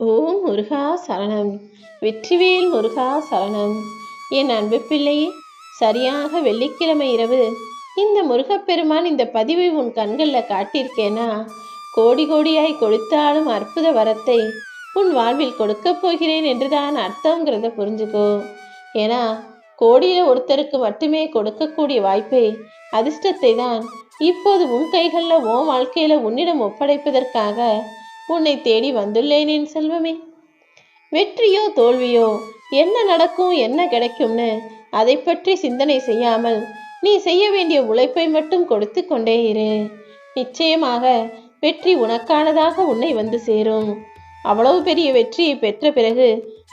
ஓம் முருகா சரணம். வெற்றிவேல் முருகா சரணம். என் அன்பு பிள்ளையே சரியாக வெள்ளிக்கிழமை இரவு. இந்த முருகப்பெருமான் இந்த பதிவை உன் கண்களில் காட்டியிருக்கேனா? கோடி கோடியாய் கொடுத்தாலும் அற்புத வரத்தை உன் வாழ்வில் கொடுக்கப் போகிறேன் என்றுதான் அர்த்தங்கிறத புரிஞ்சுக்கோ. ஏன்னா கோடியில் ஒருத்தருக்கு மட்டுமே கொடுக்கக்கூடிய வாய்ப்பை அதிர்ஷ்டத்தை தான் இப்போது உன் கைகளில் உன் வாழ்க்கையில் உன்னிடம் ஒப்படைப்பதற்காக உன்னை தேடி வந்துள்ளேன் என் செல்வமே. வெற்றியோ தோல்வியோ? என்ன நடக்கும் என்ன கிடைக்கும்னு அதை பற்றி சிந்தனை செய்யாமல் நீ செய்ய வேண்டிய உழைப்பை மட்டும் கொடுத்து கொண்டே இரு. நிச்சயமாக வெற்றி உனக்கானதாக உன்னை வந்து சேரும். அவ்வளவு பெரிய வெற்றியை பெற்ற பிறகு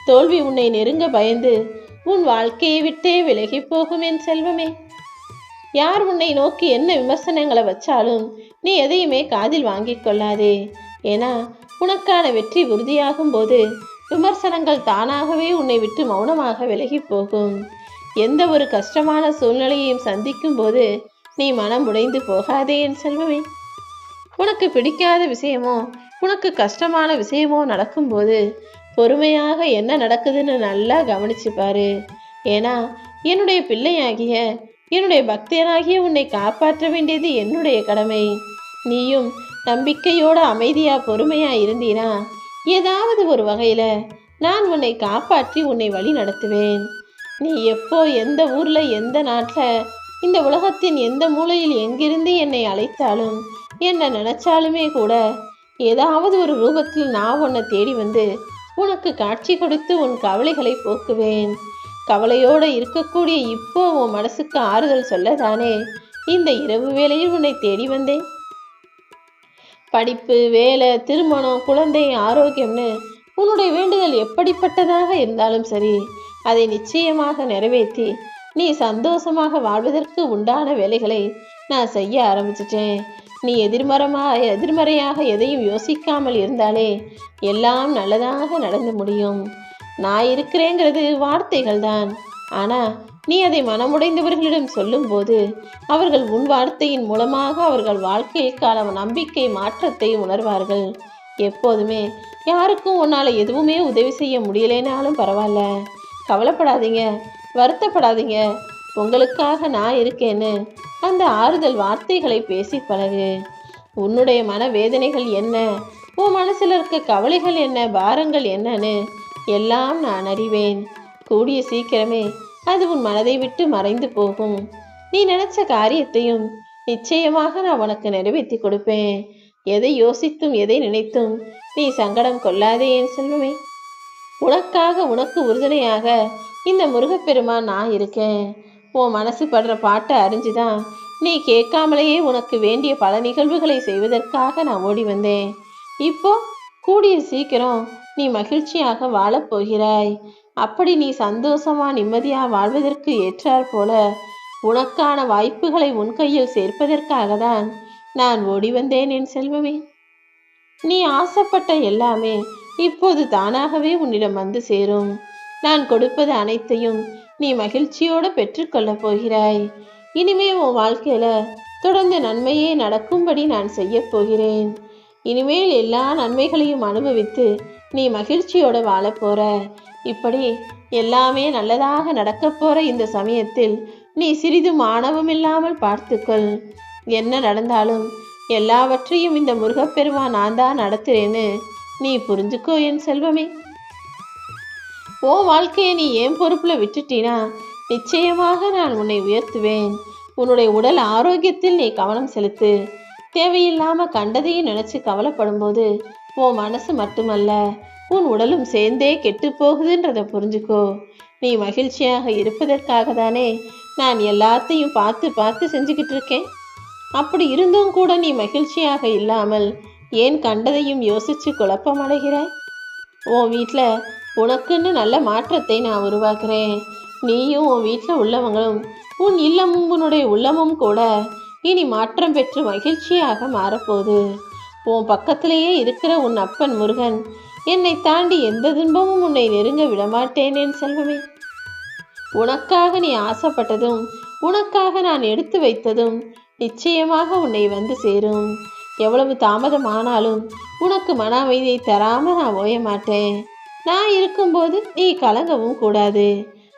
தோல்வி உன்னை நெருங்க பயந்து உன் வாழ்க்கையை விட்டே விலகி போகும் என் செல்வமே. யார் உன்னை நோக்கி என்ன விமர்சனங்களை வச்சாலும் நீ எதையுமே காதில் வாங்கிக் கொள்ளாதே. ஏன்னா உனக்கான வெற்றி உறுதியாகும் போது விமர்சனங்கள் தானாகவே உன்னை விட்டு மௌனமாக விலகி போகும். எந்த ஒரு கஷ்டமான சூழ்நிலையையும் சந்திக்கும் போது நீ மனம் உடைந்து போகாதே என் செல்வமே. உனக்கு பிடிக்காத விஷயமோ உனக்கு கஷ்டமான விஷயமோ நடக்கும்போது பொறுமையாக என்ன நடக்குதுன்னு நல்லா கவனிச்சு பாரு. ஏன்னா என்னுடைய பிள்ளையாகிய என்னுடைய பக்தனாகிய உன்னை காப்பாற்ற வேண்டியது என்னுடைய கடமை. நீயும் நம்பிக்கையோட அமைதியா பொறுமையா இருந்தீனா? ஏதாவது ஒரு வகையில நான் உன்னை காப்பாற்றி உன்னை வழி நடத்துவேன். நீ எப்போ எந்த ஊர்ல எந்த நாட்டில் இந்த உலகத்தின் எந்த மூலையில் எங்கிருந்து என்னை அழைத்தாலும் என்ன நினைச்சாலுமே கூட ஏதாவது ஒரு ரூபத்தில் நான் உன்னை தேடி வந்து உனக்கு காட்சி கொடுத்து உன் கவலைகளை போக்குவேன். கவலையோடு இருக்கக்கூடிய இப்போ உன் மனசுக்கு ஆறுதல் சொல்லதானே? இந்த இரவு வேளையில் உன்னை தேடி வந்தேன். படிப்பு வேலை திருமணம் குழந்தை ஆரோக்கியம்னு உன்னுடைய வேண்டுதல் எப்படிப்பட்டதாக இருந்தாலும் சரி அதை நிச்சயமாக நிறைவேற்றி நீ சந்தோஷமாக வாழ்வதற்கு உண்டான வேலைகளை நான் செய்ய ஆரம்பிச்சிட்டேன். நீ எதிர்மறமாக எதிர்மறையாக எதையும் யோசிக்காமல் இருந்தாலே எல்லாம் நல்லதாக நடந்து முடியும். நான் இருக்கிறேங்கிறது வார்த்தைகள் தான் ஆனால் நீ அதை மனமுடைந்தவர்களிடம் சொல்லும்போது அவர்கள் உன் வார்த்தையின் மூலமாக அவர்கள் வாழ்க்கைக்கான நம்பிக்கை மாற்றத்தை உணர்வார்கள். எப்போதுமே யாருக்கும் உன்னால் எதுவுமே உதவி செய்ய முடியலைனாலும் பரவாயில்ல. கவலைப்படாதீங்க வருத்தப்படாதீங்க. உங்களுக்காக நான் இருக்கேன்னு அந்த ஆறுதல் வார்த்தைகளை பேசி பழகு. உன்னுடைய மன வேதனைகள் என்ன? உன் மனசில் இருக்க கவலைகள் என்ன? பாரங்கள் என்னன்னு எல்லாம் நான் அறிவேன். கூடிய சீக்கிரமே அது உன் மனதை விட்டு மறைந்து போகும். நீ நினைச்ச காரியத்தையும் நிச்சயமாக நான் உனக்கு நிறைவேற்றி கொடுப்பேன். எதை யோசித்தும் எதை நினைத்தும் நீ சங்கடம் கொள்ளாதே என் செல்வமே. உனக்காக உனக்கு உறுதுணையாக இந்த முருகப்பெருமான் நான் இருக்கேன். உன் மனசு படுற பாட்டை அறிஞ்சுதான் நீ கேட்காமலேயே உனக்கு வேண்டிய பல நிகழ்வுகளை செய்வதற்காக நான் ஓடி வந்தேன். இப்போ கூடிய சீக்கிரம் நீ மகிழ்ச்சியாக வாழப் போகிறாய். அப்படி நீ சந்தோஷமா நிம்மதியா வாழ்வதற்கு ஏற்றாற் போல உனக்கான வாய்ப்புகளை உன் கையில் சேர்ப்பதற்காக தான் நான் ஓடி வந்தேன் என் செல்வமே. நீ ஆசைப்பட்ட எல்லாமே இப்போது தானாகவே உன்னிடம் வந்து சேரும். நான் கொடுப்பது அனைத்தையும் நீ மகிழ்ச்சியோடு பெற்றுக்கொள்ளப் போகிறாய். இனிமே உன் வாழ்க்கையில தொடர்ந்து நன்மையே நடக்கும்படி நான் செய்ய போகிறேன். இனிமேல் எல்லா நன்மைகளையும் அனுபவித்து நீ மகிழ்ச்சியோட வாழப் போற. இப்படி எல்லாமே நல்லதாக நடக்கப் போற இந்த சமயத்தில் நீ சிறிதும் ஆணவம் இல்லாமல் பார்த்துக்கொள். என்ன நடந்தாலும் எல்லாவற்றையும் இந்த முருகப்பெருமான் நான் தான் நடத்துறேன்னு நீ புரிஞ்சுக்கோ என் செல்வமே. ஓ வாழ்க்கையை நீ ஏன் பொறுப்புல விட்டுட்டினா? நிச்சயமாக நான் உன்னை உயர்த்துவேன். உன்னுடைய உடல் ஆரோக்கியத்தில் நீ கவனம் செலுத்து. தேவையில்லாம கண்டதையும் நினைச்சு கவலைப்படும் போது உன் மனசு மட்டுமல்ல. உன் உடலும் சேர்ந்தே கெட்டு போகுதுன்றதை புரிஞ்சுக்கோ. நீ மகிழ்ச்சியாக இருப்பதற்காக தானே நான் எல்லாத்தையும் பார்த்து பார்த்து செஞ்சுக்கிட்டு இருக்கேன். அப்படி இருந்தும் கூட நீ மகிழ்ச்சியாக இல்லாமல் ஏன் கண்டதையும் யோசிச்சு குழப்பமடைகிறாய் உன் வீட்டில் உனக்குன்னு நல்ல மாற்றத்தை நான் உருவாக்குறேன். நீயும் உன் வீட்டில் உள்ளவங்களும் உன் இல்லமும் உன்னுடைய உள்ளமும் கூட இனி மாற்றம் பெற்று மகிழ்ச்சியாக மாறப்போகுது. உன் பக்கத்திலேயே இருக்கிற உன் அப்பன் முருகன் என்னை தாண்டி எந்த துன்பமும் உன்னை நெருங்க விடமாட்டேன் என் செல்வமே. உனக்காக நீ ஆசைப்பட்டதும் உனக்காக நான் எடுத்து வைத்ததும் நிச்சயமாக உன்னை வந்து சேரும். எவ்வளவு தாமதம் ஆனாலும் உனக்கு மன அமைதியை தராம நான் ஓய மாட்டேன் நான் இருக்கும்போது நீ கலங்கவும் கூடாது.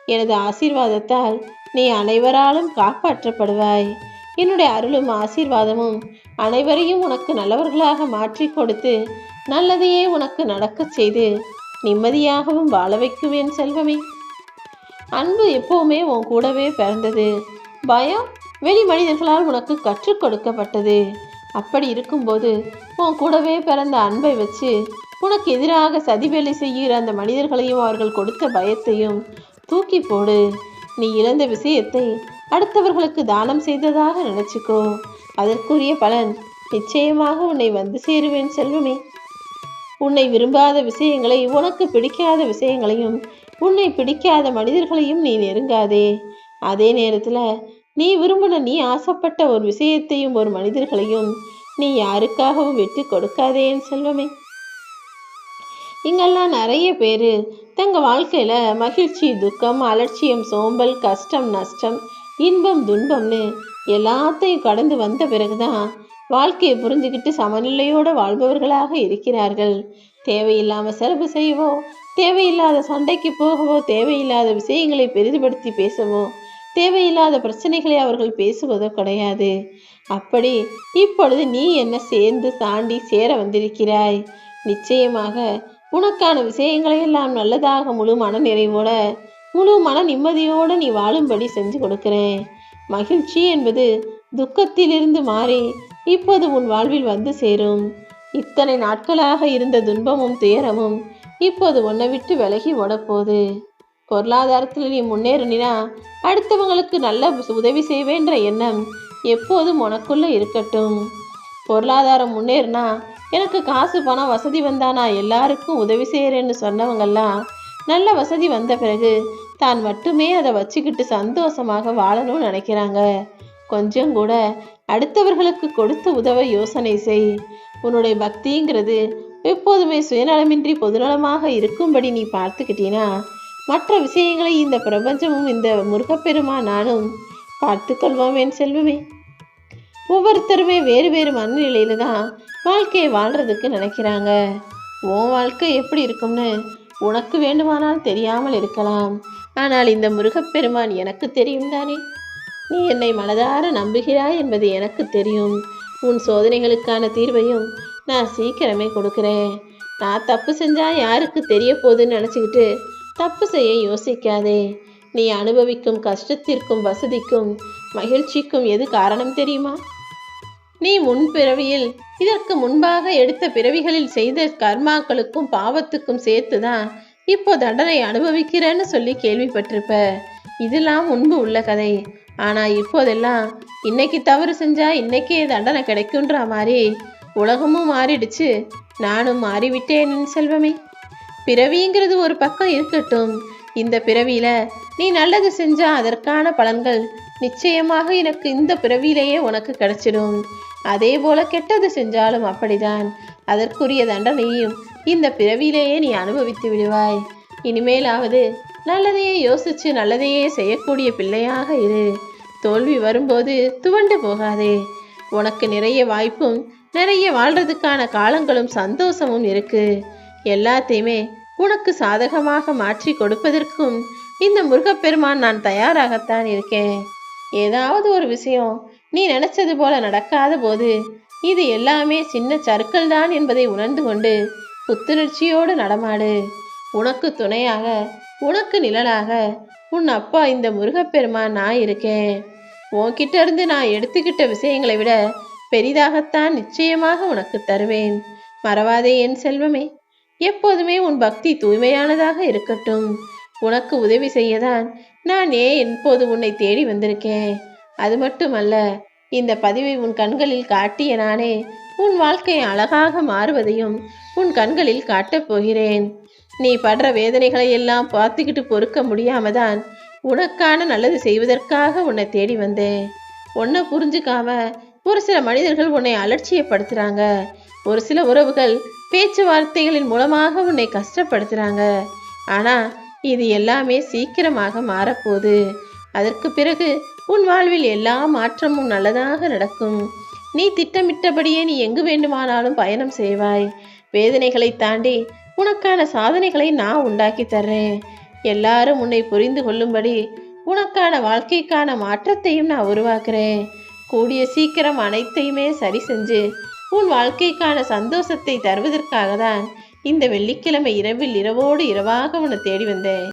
எனது ஆசீர்வாதத்தால் நீ அனைவராலும் காப்பாற்றப்படுவாய். என்னுடைய அருளும் ஆசீர்வாதமும் அனைவரையும் உனக்கு நல்லவர்களாக மாற்றி கொடுத்து நல்லதையே உனக்கு நடக்கச் செய்து நிம்மதியாகவும் வாழ வைக்குவேன் செல்வமே. அன்பு எப்போவுமே உன் கூடவே பிறந்தது. பயம் வெளி மனிதர்களால் உனக்கு கற்றுக் கொடுக்கப்பட்டது. அப்படி இருக்கும்போது உன் கூடவே பிறந்த அன்பை வச்சு உனக்கு எதிராக சதிவேலை செய்கிற அந்த மனிதர்களையும் அவர்கள் கொடுத்த பயத்தையும் தூக்கி போடு. நீ இழந்த விஷயத்தை அடுத்தவர்களுக்கு தானம் செய்ததாக நினைச்சுக்கோ. அதற்குரிய பலன் நிச்சயமாக உன்னை வந்து சேருவேன் செல்வமே. உன்னை விரும்பாத விஷயங்களை உனக்கு பிடிக்காத விஷயங்களையும் உன்னை பிடிக்காத மனிதர்களையும் நீ நெருங்காதே. அதே நேரத்தில் நீ விரும்பின நீ ஆசைப்பட்ட ஒரு விஷயத்தையும் ஒரு மனிதர்களையும் நீ யாருக்காகவும் விட்டு கொடுக்காதே என் செல்வமே. இங்கெல்லாம் நிறைய பேர் தங்க வாழ்க்கையில மகிழ்ச்சி துக்கம் அலட்சியம் சோம்பல் கஷ்டம் நஷ்டம் இன்பம் துன்பம்னு எல்லாத்தையும் கடந்து வந்த பிறகுதான் வாழ்க்கையை புரிஞ்சுக்கிட்டு சமநிலையோடு வாழ்பவர்களாக இருக்கிறார்கள். தேவையில்லாமல் செலவு செய்யவோ தேவையில்லாத சண்டைக்கு போகவோ தேவையில்லாத விஷயங்களை பெரிதுபடுத்தி பேசவோ தேவையில்லாத பிரச்சனைகளை அவர்கள் பேசுவதோ கிடையாது. அப்படி இப்பொழுது நீ என்ன சேர்ந்து தாண்டி சேர வந்திருக்கிறாய்? நிச்சயமாக உனக்கான விஷயங்களை எல்லாம் நல்லதாக முழு மன நிறைவோட முழு மன நிம்மதியோடு நீ வாழும்படி செஞ்சு கொடுக்கிறேன். மகிழ்ச்சி என்பது துக்கத்திலிருந்து மாறி இப்போது உன் வாழ்வில் வந்து சேரும். இத்தனை நாட்களாக இருந்த துன்பமும் துயரமும் இப்போது உன்னை விட்டு விலகி ஓடப்போகுது. பொருளாதாரத்தில் நீ முன்னேறினா அடுத்தவங்களுக்கு நல்ல உதவி செய்வேன்ற எண்ணம் எப்போதும் உனக்குள்ளே இருக்கட்டும். பொருளாதாரம் முன்னேறினா எனக்கு காசு பணம் வசதி வந்தா நான் எல்லாருக்கும் உதவி செய்கிறேன்னு சொன்னவங்கெல்லாம் நல்ல வசதி வந்த பிறகு தான் மட்டுமே அதை வச்சுக்கிட்டு சந்தோஷமாக வாழணும்னு நினைக்கிறாங்க. கொஞ்சம் கூட அடுத்தவர்களுக்கு கொடுத்து உதவ யோசனை செய். உன்னுடைய பக்திங்கிறது எப்போதுமே சுயநலமின்றி பொதுநலமாக இருக்கும்படி நீ பார்த்துக்கிட்டீனா மற்ற விஷயங்களை இந்த பிரபஞ்சமும் இந்த முருகப்பெருமா நானும் பார்த்துக்கொள்வோம் என் செல்வமே. ஒவ்வொருத்தருமே வேறு வேறு மனநிலையில தான் வாழ்க்கையை வாழ்றதுக்கு நினைக்கிறாங்க. உன் வாழ்க்கை எப்படி இருக்கும்னு உனக்கு வேண்டுமானால் தெரியாமல் இருக்கலாம். ஆனால் இந்த முருகப்பெருமான் எனக்கு தெரியும் தானே. நீ என்னை மனதார நம்புகிறாய் என்பது எனக்கு தெரியும். உன் சோதனைகளுக்கான தீர்வையும் நான் சீக்கிரமே கொடுக்குறேன். நான் தப்பு செஞ்சால் யாருக்கு தெரிய போகுதுன்னு நினச்சிக்கிட்டு தப்பு செய்ய யோசிக்காதே. நீ அனுபவிக்கும் கஷ்டத்திற்கும் வசதிக்கும் மகிழ்ச்சிக்கும் எது காரணம் தெரியுமா? நீ முன் பிறவியில் இதற்கு முன்பாக எடுத்த பிறவிகளில் செய்த கர்மாக்களுக்கும் பாவத்துக்கும் சேர்த்து தான் இப்போ தண்டனை அனுபவிக்கிறேன்னு சொல்லி கேள்விப்பட்டிருப்ப. இதெல்லாம் முன்பு உள்ள கதை. ஆனால் இப்போதெல்லாம் இன்னைக்கு தவறு செஞ்சால் இன்னைக்கே தண்டனை கிடைக்குன்ற மாதிரி உலகமும் மாறிடுச்சு. நானும் மாறிவிட்டேன் செல்வமே. பிறவிங்கிறது ஒரு பக்கம் இருக்கட்டும். இந்த பிறவியில நீ நல்லது செஞ்சா அதற்கான பலன்கள் நிச்சயமாக எனக்கு இந்த பிறவியிலேயே உனக்கு கிடைச்சிடும். அதே போல கெட்டது செஞ்சாலும் அப்படிதான். அதற்குரிய தண்டனையும் இந்த பிறவியிலேயே நீ அனுபவித்து விடுவாய். இனிமேலாவது நல்லதையே யோசிச்சு நல்லதையே செய்யக்கூடிய பிள்ளையாக இரு. தோல்வி வரும்போது துவண்டு போகாதே. உனக்கு நிறைய வாய்ப்பும் நிறைய வாழ்றதுக்கான காலங்களும் சந்தோஷமும் இருக்கு. எல்லாத்தையுமே உனக்கு சாதகமாக மாற்றி கொடுப்பதற்கும் இந்த முருகப்பெருமான் நான் தயாராகத்தான் இருக்கேன். ஏதாவது ஒரு விஷயம் நீ நினைச்சது போல நடக்காத போது இது எல்லாமே சின்ன சறுக்கல் தான் என்பதை உணர்ந்து கொண்டு புத்துணர்ச்சியோடு நடமாடு. உனக்கு துணையாக உனக்கு நிழலாக. உன் அப்பா இந்த முருகப்பெருமான் நான் இருக்கேன். உன்கிட்ட இருந்து நான் எடுத்துக்கிட்ட விஷயங்களை விட பெரிதாகத்தான் நிச்சயமாக உனக்கு தருவேன். மறவாதே என் செல்வமே. எப்போதுமே உன் பக்தி தூய்மையானதாக இருக்கட்டும். உனக்கு உதவி செய்யதான் நான் ஏன் எப்போது உன்னை தேடி வந்திருக்கேன். அது மட்டுமல்ல இந்த பதிவை உன் கண்களில் காட்டிய நானே உன் வாழ்க்கை அழகாக மாறுவதையும் உன் கண்களில் காட்டப் போகிறேன். நீ படுற வேதனைகளை எல்லாம் பார்த்துக்கிட்டு பொறுக்க முடியாம தான் உனக்கான நல்லது செய்வதற்காக உன்னை தேடி வந்தேன். உன்னை புரிஞ்சுக்காம ஒரு சில மனிதர்கள் உன்னை அலட்சியப்படுத்துறாங்க. ஒரு சில உறவுகள் பேச்சுவார்த்தைகளின் மூலமாக உன்னை கஷ்டப்படுத்துறாங்க. ஆனா இது எல்லாமே சீக்கிரமாக மாறப்போகுது. அதற்கு பிறகு உன் வாழ்வில் எல்லா மாற்றமும் நல்லதாக நடக்கும். நீ திட்டமிட்டபடியே நீ எங்கு வேண்டுமானாலும் பயணம் செய்வாய். வேதனைகளை தாண்டி உனக்கான சாதனைகளை நான் உண்டாக்கி தர்றேன். எல்லாரும் உன்னை புரிந்து கொள்ளும்படி உனக்கான வாழ்க்கைக்கான மாற்றத்தையும் நான் உருவாக்குறேன். கூடிய சீக்கிரம் அனைத்தையுமே சரி செஞ்சு உன் வாழ்க்கைக்கான சந்தோஷத்தை தருவதற்காக தான் இந்த வெள்ளிக்கிழமை இரவில் இரவோடு இரவாக உன்னை தேடி வந்தேன்.